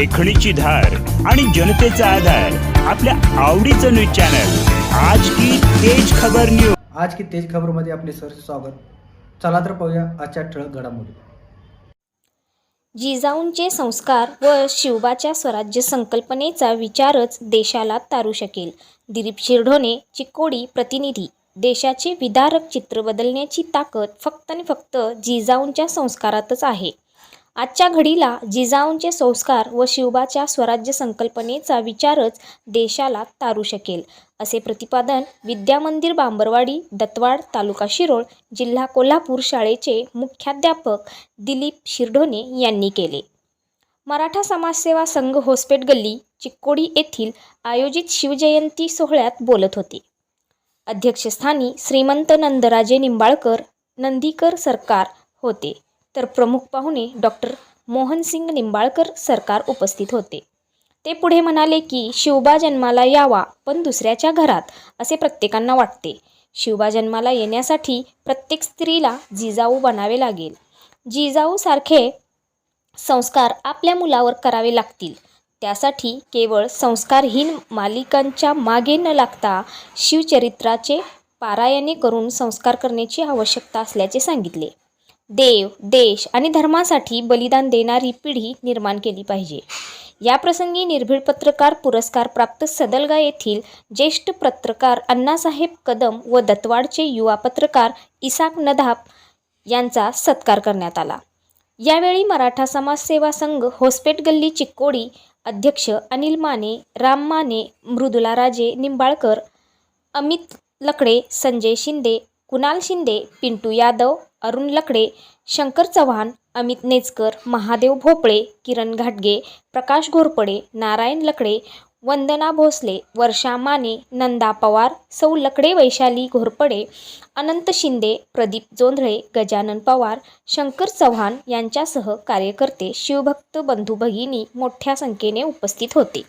लेखणीची धार आणि जनतेचा आधार आपल्या आवडीचं न्यूज चॅनल. आज की तेज खबर न्यूज आज की तेज खबरमध्ये आपले सर स्वागत. चला तर पाहूया आजच्या ठळक घडामोडी. जिजाऊंचे संस्कार व शिवबाच्या स्वराज्य संकल्पनेचा विचारच देशाला तारू शकेल. दिलीप शिरढोणे चिक्कोडी प्रतिनिधी. देशाचे विदारक चित्र बदलण्याची ताकद फक्त आणि फक्त जिजाऊंच्या संस्कारातच आहे. आजच्या घडीला जिजाऊंचे संस्कार व शिवबाच्या स्वराज्य संकल्पनेचा विचारच देशाला तारू शकेल असे प्रतिपादन विद्यामंदिर बांबरवाडी दत्तवाड तालुका शिरोळ जिल्हा कोल्हापूर शाळेचे मुख्याध्यापक दिलीप शिरढोणे यांनी केले. मराठा समाजसेवा संघ होस्पेट गल्ली चिक्कोडी येथील आयोजित शिवजयंती सोहळ्यात बोलत होते. अध्यक्षस्थानी श्रीमंत नंदराजे निंबाळकर नंदीकर सरकार होते. तर प्रमुख पाहुणे डॉक्टर मोहनसिंग निंबाळकर सरकार उपस्थित होते. ते पुढे म्हणाले की शिवबा जन्माला यावा पण दुसऱ्याच्या घरात असे प्रत्येकांना वाटते. शिवबा जन्माला येण्यासाठी प्रत्येक स्त्रीला जिजाऊ बनावे लागेल. जिजाऊसारखे संस्कार आपल्या मुलावर करावे लागतील. त्यासाठी केवळ संस्कारहीन मालिकांच्या मागे न लागता शिवचरित्राचे पारायणे करून संस्कार करण्याची आवश्यकता असल्याचे सांगितले. देव देश आणि धर्मासाठी बलिदान देणारी पिढी निर्माण केली पाहिजे. या प्रसंगी निर्भीड पत्रकार पुरस्कार प्राप्त सदलगा येथील ज्येष्ठ पत्रकार अण्णासाहेब कदम व दत्तवाडचे युवा पत्रकार इसाक नदाप यांचा सत्कार करण्यात आला. यावेळी मराठा समाजसेवा संघ होस्पेट गल्ली चिक्कोडी अध्यक्ष अनिल माने राम माने मृदुला राजे निंबाळकर अमित लकडे संजय शिंदे कुणाल शिंदे पिंटू यादव अरुण लकडे शंकर चव्हाण अमित नेचकर महादेव भोपळे किरण घाटगे प्रकाश घोरपडे नारायण लकडे वंदना भोसले वर्षा माने नंदा पवार सौ लकडे वैशाली घोरपडे अनंत शिंदे प्रदीप जोंधळे गजानन पवार शंकर चव्हाण यांच्यासह कार्यकर्ते शिवभक्त बंधू भगिनी मोठ्या संख्येने उपस्थित होते.